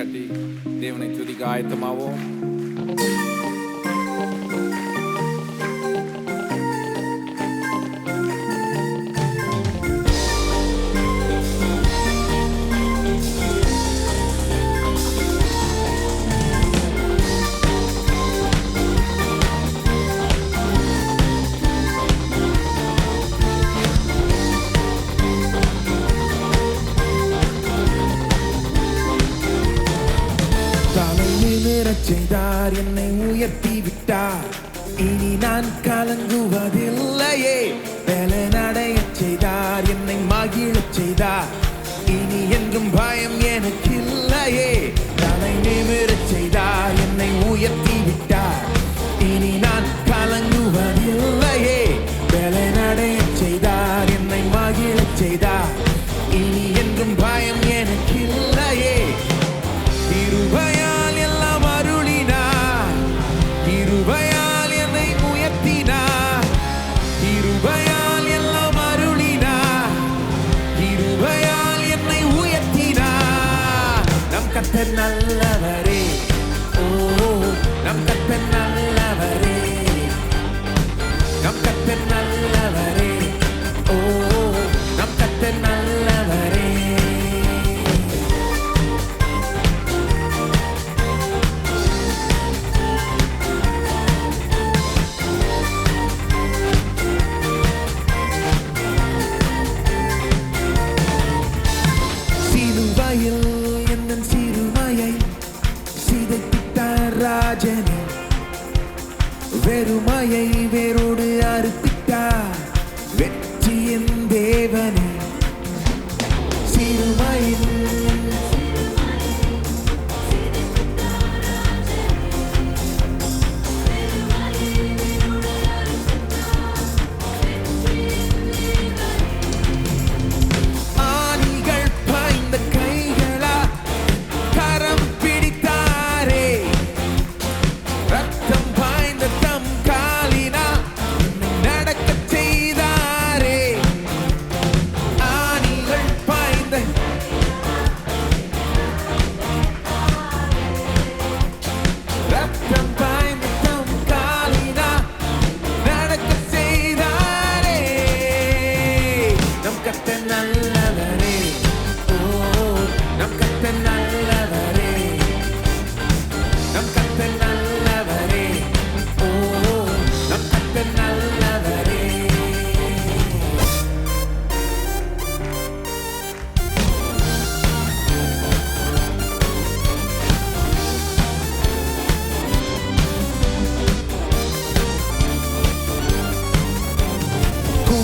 கட்டி தேவனை துதிக்க ஆயத்தமாவோம் செய்தார். என்னை உயர்த்தி விட்டார். இனி நான் கலங்குவதில்லையே. வேலை நடைய செய்தார். என்னை மகிழச் செய்தார். இனி என்றும் பயம் எனக்கு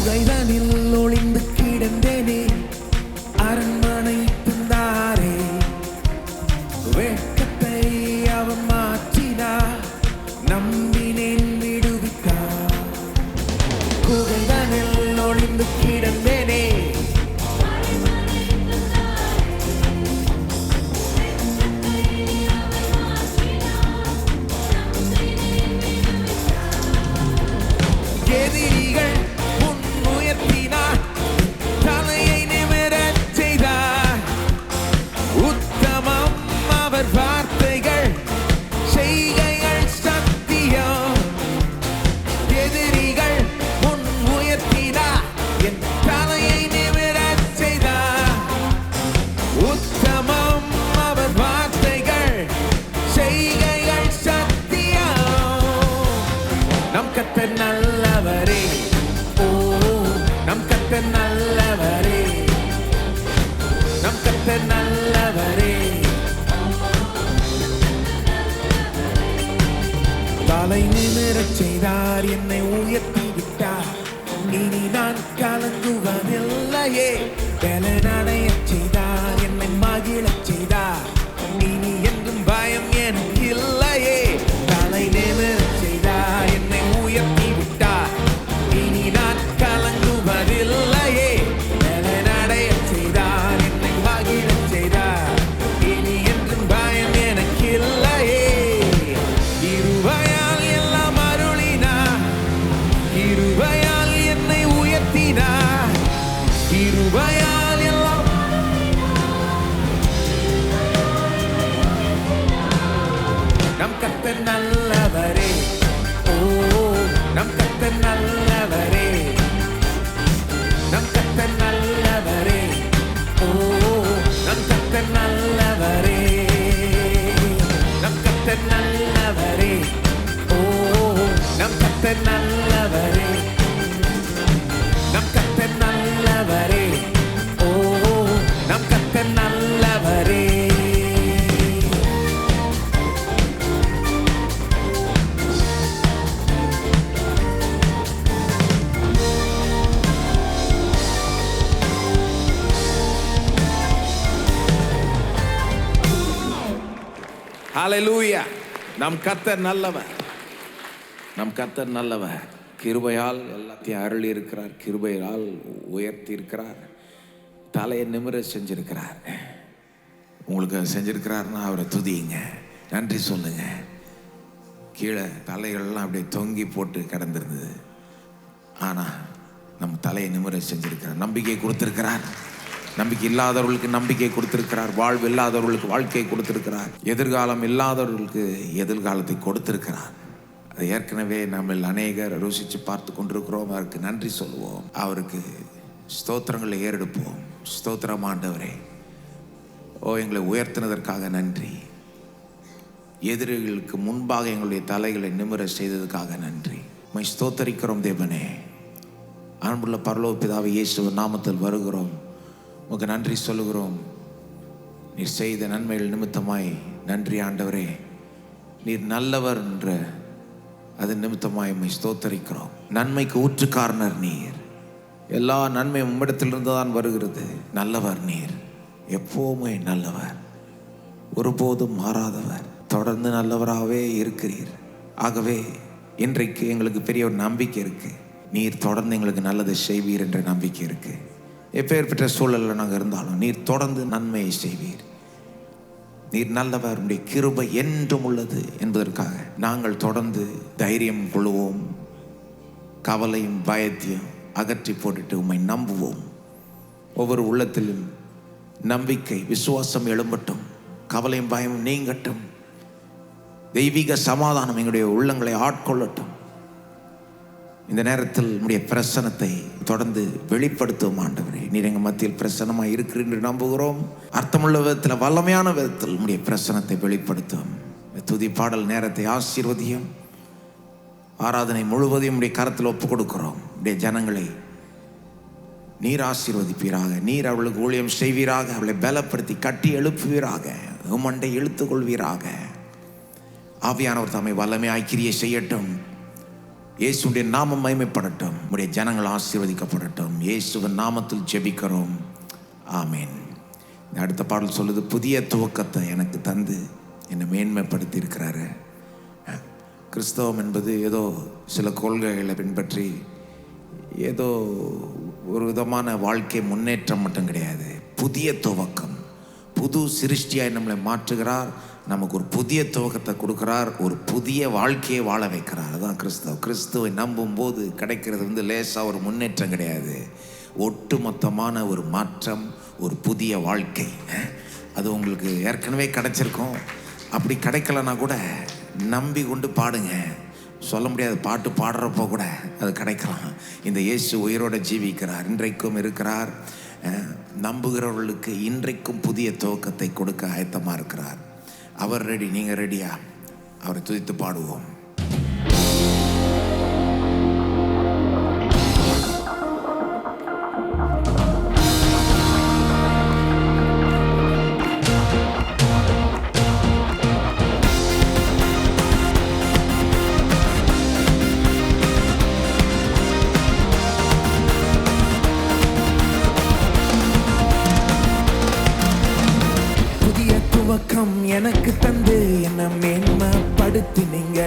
புகைதனில் ஒளிந்து penal. ஹalleluya நம் கத்தர் நல்லவர். நம் கத்தர் நல்லவர். கிருபையால் எல்லாத்தையும் அருளி இருக்கிறார் கிருபையால் உயர்த்தி இருக்கிறார் தலையை நிமிர செஞ்சிருக்கிறார். உங்களுக்கு செஞ்சிருக்கிறாருன்னா அவரை துதியுங்க. நன்றி சொல்லுங்க. கீழே தலைகள்லாம் அப்படியே தொங்கி போட்டு கிடந்திருந்தது. ஆனால் நம்ம தலையை நிமிர செஞ்சிருக்கிறார். நம்பிக்கை கொடுத்துருக்கிறார். நம்பிக்கை இல்லாதவர்களுக்கு நம்பிக்கை கொடுத்திருக்கிறார். வாழ்வு இல்லாதவர்களுக்கு வாழ்க்கை கொடுத்திருக்கிறார். எதிர்காலம் இல்லாதவர்களுக்கு எதிர்காலத்தை கொடுத்திருக்கிறார். அதை ஏற்கனவே நம்ம அநேகர் ருசித்து பார்த்து கொண்டிருக்கிறோம். அவருக்கு நன்றி சொல்லுவோம். அவருக்கு ஸ்தோத்திரங்களை ஏறெடுப்போம். ஸ்தோத்திரம் ஆண்டவரே. ஓ எங்களை உயர்த்தினதற்காக நன்றி. எதிரிகளுக்கு முன்பாக எங்களுடைய தலைகளை நிமிர செய்ததுக்காக நன்றி. மை ஸ்தோத்தரிக்கிறோம் தேவனே. அன்புள்ள பரலோக பிதாவை இயேசு நாமத்தில் வருகிறோம். உமக்கு நன்றி சொல்லுகிறோம். நீர் செய்த நன்மைகள் நிமித்தமாய் நன்றி ஆண்டவரே. நீர் நல்லவர் என்ற அது நிமித்தமாய் உண்மை ஸ்தோத்தரிக்கிறோம். நன்மைக்கு ஊற்றுக்காரனர் நீர். எல்லா நன்மை உம்மிடத்திலிருந்து தான் வருகிறது. நல்லவர் நீர். எப்போவுமே நல்லவர். ஒருபோதும் மாறாதவர். தொடர்ந்து நல்லவராகவே இருக்கிறீர். ஆகவே இன்றைக்கு எங்களுக்கு பெரிய ஒரு நம்பிக்கை இருக்கு. நீர் தொடர்ந்து எங்களுக்கு நல்லது செய்வீர் என்ற நம்பிக்கை இருக்குது எப்பேற்பட்ட சூழலில் நாங்கள் இருந்தாலும் நீர் தொடர்ந்து நன்மையை செய்வீர். நீர் நல்லவர் உடைய கிருபை என்றும் உள்ளது என்பதற்காக நாங்கள் தொடர்ந்து தைரியம் கொள்வோம். கவலையும் பயத்தையும் அகற்றி போட்டுட்டு உம்மை நம்புவோம். ஒவ்வொரு உள்ளத்திலும் நம்பிக்கை விசுவாசம் எழும்பட்டும். கவலையும் பயமும் நீங்கட்டும். தெய்வீக சமாதானம் எங்களுடைய உள்ளங்களை ஆட்கொள்ளட்டும். இந்த நேரத்தில் உடைய பிரசனத்தை தொடர்ந்து வெளிப்படுத்தும் ஆண்டவரே. நீர் எங்கள் மத்தியில் பிரசனமாக இருக்கிறீர் என்று நம்புகிறோம். அர்த்தமுள்ள விதத்தில் வல்லமையான விதத்தில் உடைய பிரசனத்தை வெளிப்படுத்தும் துதி பாடல் நேரத்தை ஆசீர்வதியும். ஆராதனை முழுவதையும் உடைய கரத்தில் ஒப்பு கொடுக்கிறோம். உடைய ஜனங்களை நீர் ஆசீர்வதிப்பீராக. நீர் அவளுக்கு ஊழியம் செய்வீராக. அவளை பலப்படுத்தி கட்டி எழுப்புவீராக. உமண்டை இழுத்துக்கொள்வீராக ஆவியானவர் தம்மை வல்லமையாய் கிரியை செய்யட்டும். இயேசுடைய நாமம் மகிமைப்படட்டும். உடைய ஜனங்கள் ஆசீர்வதிக்கப்படட்டும். இயேசுவின் நாமத்தில் ஜெபிக்கிறோம். ஆமேன். அடுத்த பாடல் சொல்லுது புதிய துவக்கத்தை எனக்கு தந்து என்னை மேன்மைப்படுத்தி இருக்கிறாரு கிறிஸ்தவம் என்பது ஏதோ சில கொள்கைகளை பின்பற்றி ஏதோ ஒரு விதமான வாழ்க்கை முன்னேற்றம் மட்டும் கிடையாது. புதிய துவக்கம் புது சிருஷ்டியாய் நம்மளை மாற்றுகிறார். நமக்கு ஒரு புதிய துவக்கத்தை கொடுக்குறார் ஒரு புதிய வாழ்க்கையை வாழ வைக்கிறார். அதுதான் கிறிஸ்தவ கிறிஸ்துவை நம்பும் போது கிடைக்கிறது வந்து லேசாக ஒரு முன்னேற்றம் கிடையாது. ஒட்டுமொத்தமான ஒரு மாற்றம் ஒரு புதிய வாழ்க்கை. அது உங்களுக்கு ஏற்கனவே கிடைச்சிருக்கும். அப்படி கிடைக்கலனா கூட நம்பி கொண்டு பாடுங்க. சொல்ல முடியாது பாட்டு பாடுறப்போ கூட அது கிடைக்கலாம். இந்த இயேசு உயிரோட ஜீவிக்கிறார் இன்றைக்கும் இருக்கிறார். நம்புகிறவர்களுக்கு இன்றைக்கும் புதிய துவக்கத்தை கொடுக்க ஆயத்தமாக இருக்கிறார். அவர் ரெடி நீங்கள் ரெடியா அவரை துதித்து பாடுவோம். மாத்தினீங்க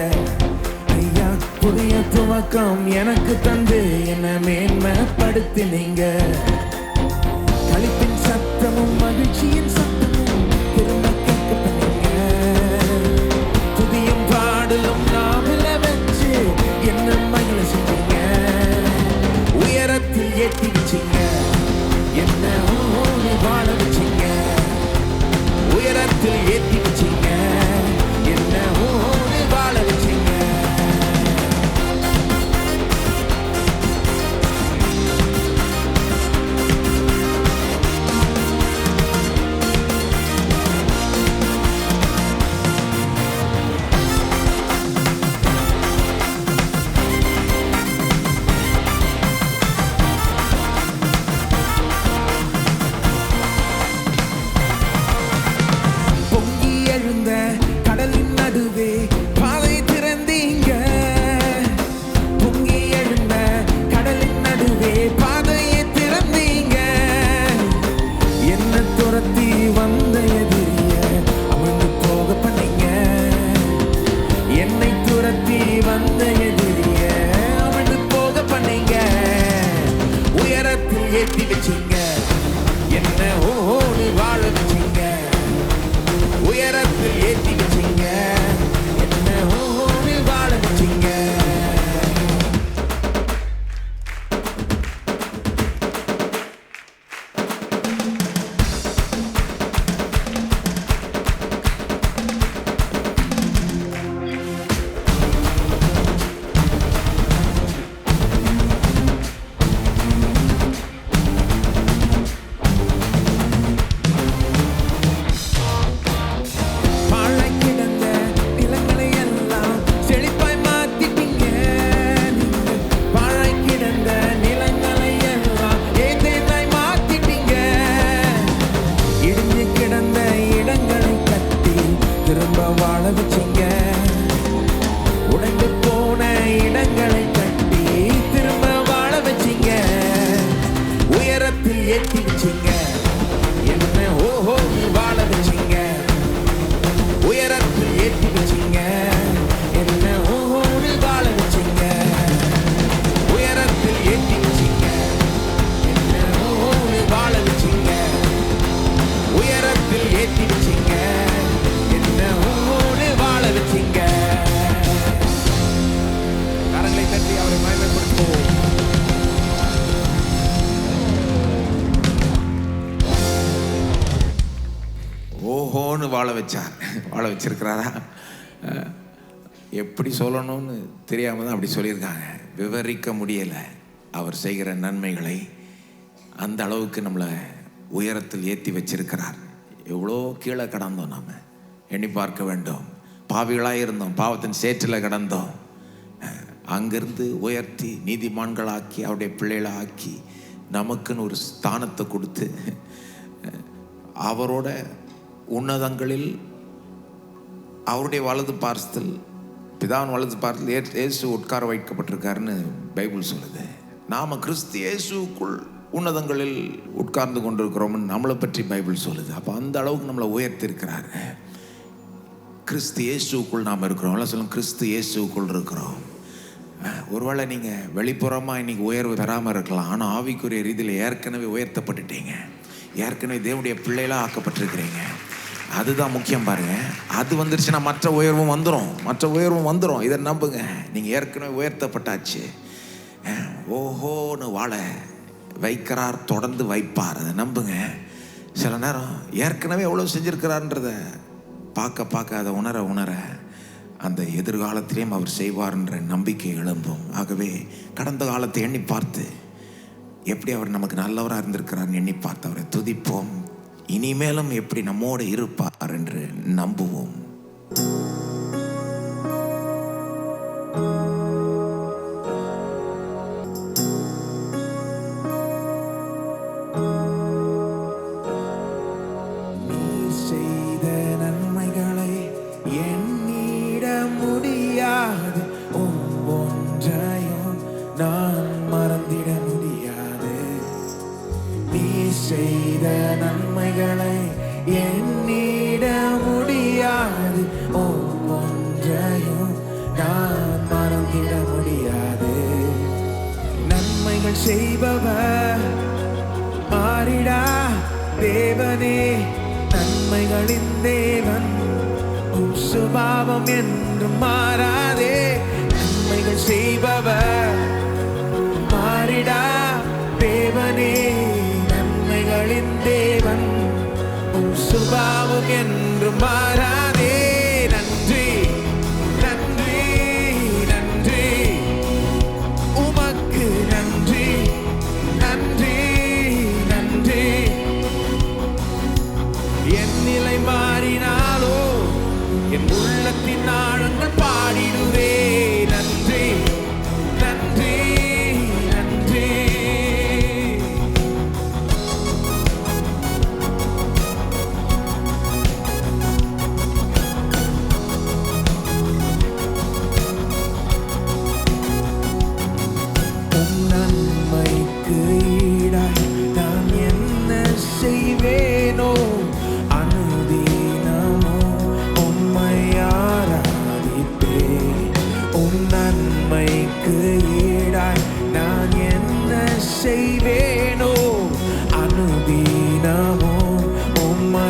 ஐயா புதிய துவக்கம் எனக்கு தந்து என்ன மேன்மைப்படுத்தினீங்க களிப்பின் சத்தமும் மகிழ்ச்சியின் சத்தமும் திரும்ப கேட்க பாடலும் நாவில வச்சு என்ன மகிழ செஞ்சீங்க உயரத்தில் ஏற்றி வச்சீங்க. என்ன வாழ வச்சீங்க. உயரத்தில் ஏற்றி வச்சீங்க. வச்சிருக்கிறாரா? எப்படி சொல்லணும்னு தெரியாமல் தான் அப்படி சொல்லியிருக்காங்க. விவரிக்க முடியலை. அவர் செய்கிற நன்மைகளை அந்த அளவுக்கு நம்மளை உயரத்தில் ஏற்றி வச்சிருக்கிறார். எவ்வளோ கீழே கடந்தோம் நாம். எண்ணி பார்க்க வேண்டும். பாவிகளாக இருந்தோம். பாவத்தின் சேற்றில் கடந்தோம். அங்கிருந்து உயர்த்தி நீதிமான்களாக்கி அவருடைய பிள்ளைகளை ஆக்கி நமக்குன்னு ஒரு ஸ்தானத்தை கொடுத்து அவரோட உன்னதங்களில் அவருடைய வலது பார்சத்தில் பிதாவின் வலது பார்த்து இயேசு உட்கார வைக்கப்பட்டிருக்காருன்னு பைபிள் சொல்லுது. நாம் கிறிஸ்து இயேசுக்குள் உன்னதங்களில் உட்கார்ந்து கொண்டிருக்கிறோம்னு நம்மளை பற்றி பைபிள் சொல்லுது. அப்போ அந்த அளவுக்கு நம்மளை உயர்த்திருக்கிறாரு கிறிஸ்து இயேசுக்குள் நாம் இருக்கிறோம். எல்லாம் சொல்லும் கிறிஸ்து இயேசுக்குள் இருக்கிறோம். ஒருவேளை நீங்கள் வெளிப்புறமாக இன்னைக்கு உயர்வு பெறாமல் இருக்கலாம். ஆனால் ஆவிக்குரிய ரீதியில் ஏற்கனவே உயர்த்தப்பட்டுட்டீங்க. ஏற்கனவே தேவனுடைய பிள்ளைகளாக ஆக்கப்பட்டிருக்கிறீங்க. அதுதான் முக்கியம் பாருங்க. அது வந்துருச்சுன்னா மற்ற உயர்வும் வந்துடும் மற்ற உயர்வும் வந்துடும் இதை நம்புங்க. நீங்கள் ஏற்கனவே உயர்த்தப்பட்டாச்சு. ஓஹோன்னு வாழ வைக்கிறார் தொடர்ந்து வைப்பார். அதை நம்புங்க. சில நேரம் ஏற்கனவே எவ்வளோ செஞ்சுருக்கிறார்ன்றத பார்க்க பார்க்க அதை உணர உணர அந்த எதிர்காலத்திலேயும் அவர் செய்வார்ன்ற நம்பிக்கை எழும்பும். ஆகவே கடந்த காலத்தை எண்ணி பார்த்து எப்படி அவர் நமக்கு நல்லவராக இருந்திருக்கிறார்னு எண்ணி பார்த்து அவரை துதிப்போம் இனிமேலும் எப்படி நம்மோடு இருப்பார் என்று நம்புவோம். நீ நன்மைகளை என்னிட முடியாது. ஒவ்வொன்றையும் நான் மறந்திட முடியாது. நன்மைகள் செய்பவர் மாறிடா தேவனே. நன்மைகளின் தேவன் உம் சுபாவம் என்றும் மாறாதே. நன்மைகள் செய்பவர் உம் சுபாவம்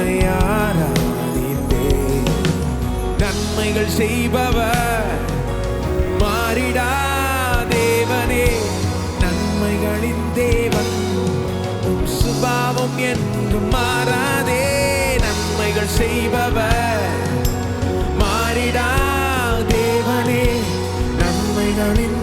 உம்மை ஆராதிப்பேன் நன்மைகள் செய்பவர் மாறிடா தேவனே. நன்மைகளின் தேவன் உம் சுபாவம் என்று மாறாதே. நன்மைகள் செய்பவர் மாறிடா தேவனே. நன்மைகளின்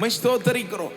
உமை ஸ்தோத்தரிக்கிறோம்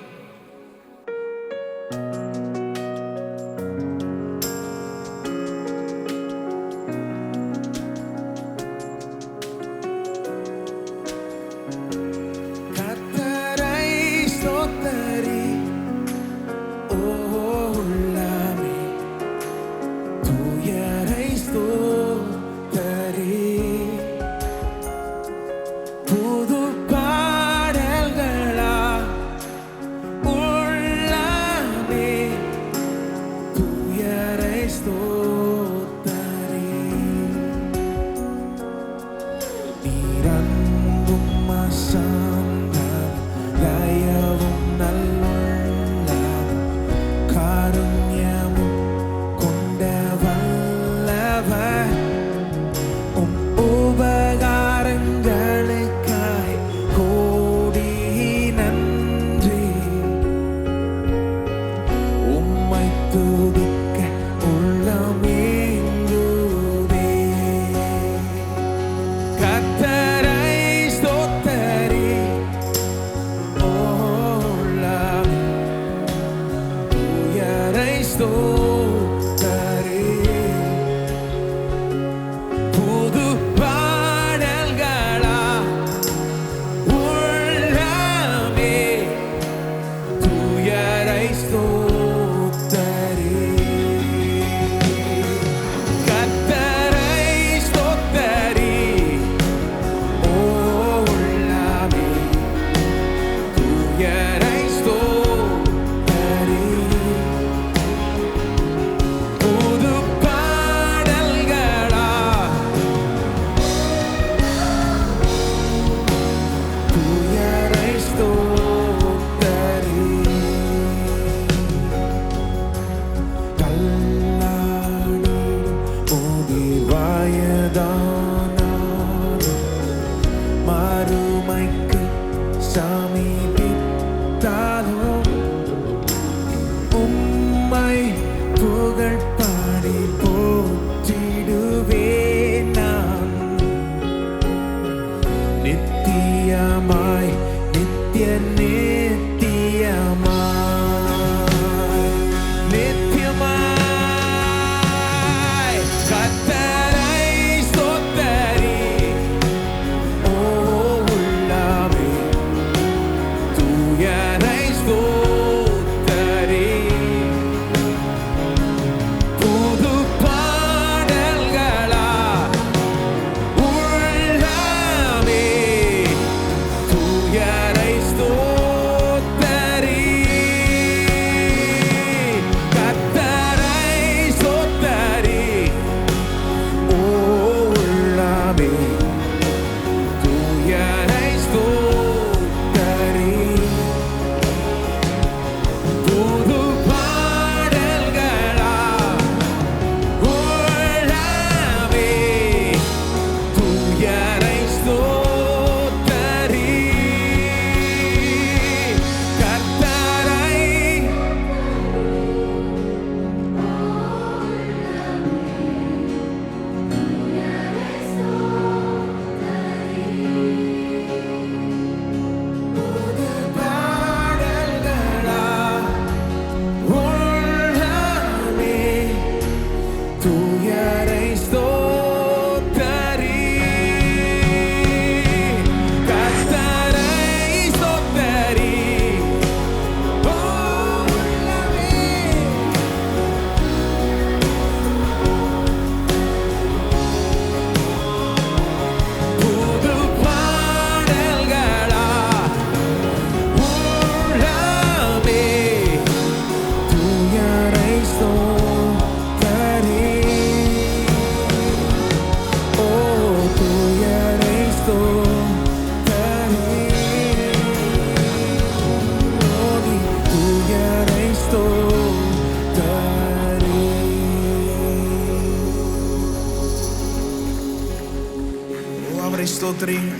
ஸ்தோத்திரிங்க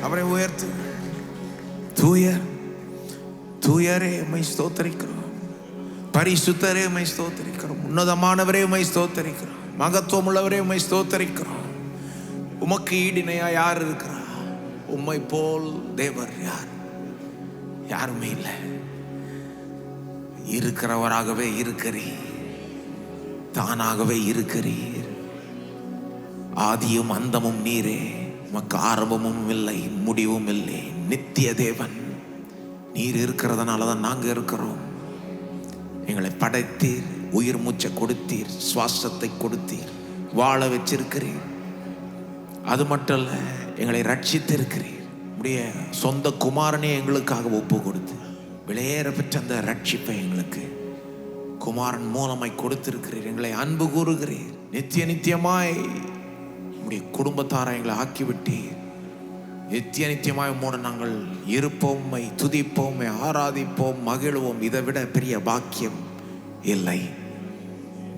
அவரை உயர்த்து தூயர் தூயரே உமை ஸ்தோத்தரிக்கிறோம் பரிசுத்தரே உமை ஸ்தோத்தரிக்கிறோம் உன்னதமானவரே உமை ஸ்தோத்தரிக்கிறோம் மகத்துவம் உள்ளவரே உமை ஸ்தோத்தரிக்கிறோம் உமக்கு ஈடினையா யார் இருக்கிறா உம்மை போல் தேவர் யார் யாருமே இல்லை இருக்கிறவராகவே இருக்கிறீ தானாகவே இருக்கிறீர் ஆதியும் அந்தமும் நீரே உமக்கு ஆரம்பமும் இல்லை முடிவும் இல்லை. நித்திய தேவன் நீர் இருக்கிறதுனால தான் நாங்கள் இருக்கிறோம். எங்களை படைத்தீர் உயிர் மூச்சை கொடுத்தீர் சுவாசத்தை கொடுத்தீர் வாழ வச்சிருக்கிறீர். அது மட்டும் இல்ல எங்களை ரட்சித்திருக்கிறீர். உடைய சொந்த குமாரனே எங்களுக்காக ஒப்பு கொடுத்து விளையேற பெற்ற அந்த ரட்சிப்பை எங்களுக்கு குமாரன் மூலமாய் கொடுத்திருக்கிறீர். எங்களை அன்பு கூறுகிறீர். நித்திய நித்தியமாய் உடைய குடும்பத்தாரை எங்களை ஆக்கிவிட்டீர். நித்திய நித்தியமாய் மூட நாங்கள் இருப்போம்மை துதிப்போம்மை ஆராதிப்போம் மகிழ்வோம். இதை விட பெரிய பாக்கியம் இல்லை.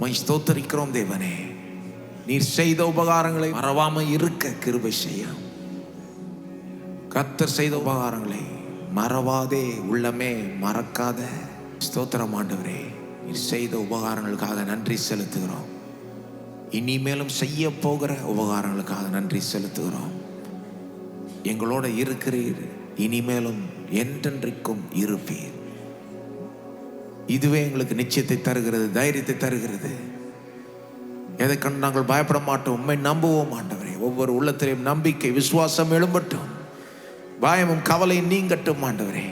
மை ஸ்தோத்தரிக்கிறோம் தேவனே. நீர் செய்த உபகாரங்களை மறவாம இருக்க கிருபை செய்ய. கத்தர் செய்த உபகாரங்களை மறவாதே உள்ளமே மறக்காத. ஸ்தோத்திரம் ஆண்டவரே நீர் செய்த உபகாரங்களுக்காக நன்றி செலுத்துகிறோம். இனிமேலும் செய்ய போகிற உபகாரங்களுக்காக நன்றி செலுத்துகிறோம். எங்களோட இருக்கிறீர் இனிமேலும் என்றென்றைக்கும் இருப்பீர். இதுவே எங்களுக்கு நிச்சயத்தை தருகிறது தைரியத்தை தருகிறது. எதை கண்டு நாங்கள் பயப்பட மாட்டோம் உண்மை நம்புவோம் ஆண்டவரே. ஒவ்வொரு உள்ளத்திலையும் நம்பிக்கை விசுவாசம் எழும்பட்டும். பயமும் கவலையும் நீங்கட்டும் ஆண்டவரே.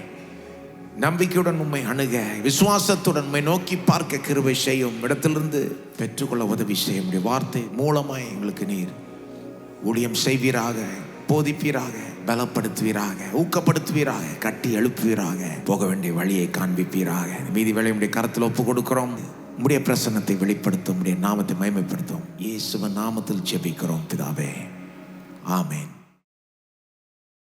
நம்பிக்கையுடன் உண்மை அணுக விசுவாசத்துடன் உண்மை நோக்கி பார்க்க கிருவை செய்யும் இடத்திலிருந்து பெற்றுக்கொள்ள உதவி செய்ய முடியும் வார்த்தை மூலமாய் எங்களுக்கு நீர் ஊழியம் செய்வீராக போதிப்பீராக பலப்படுத்துவீராக ஊக்கப்படுத்துவீராக கட்டி எழுப்புவீராக போக வேண்டிய வழியை காண்பிப்பீராக. மீதி வேலையுடைய கருத்தில் கரத்தில் ஒப்பு கொடுக்கிறோம். உடைய பிரசன்னத்தை வெளிப்படுத்தும் உடைய நாமத்தை மயமைப்படுத்தும் இயேசுவ நாமத்தில் ஜெபிக்கிறோம் பிதாவே. ஆமேன்.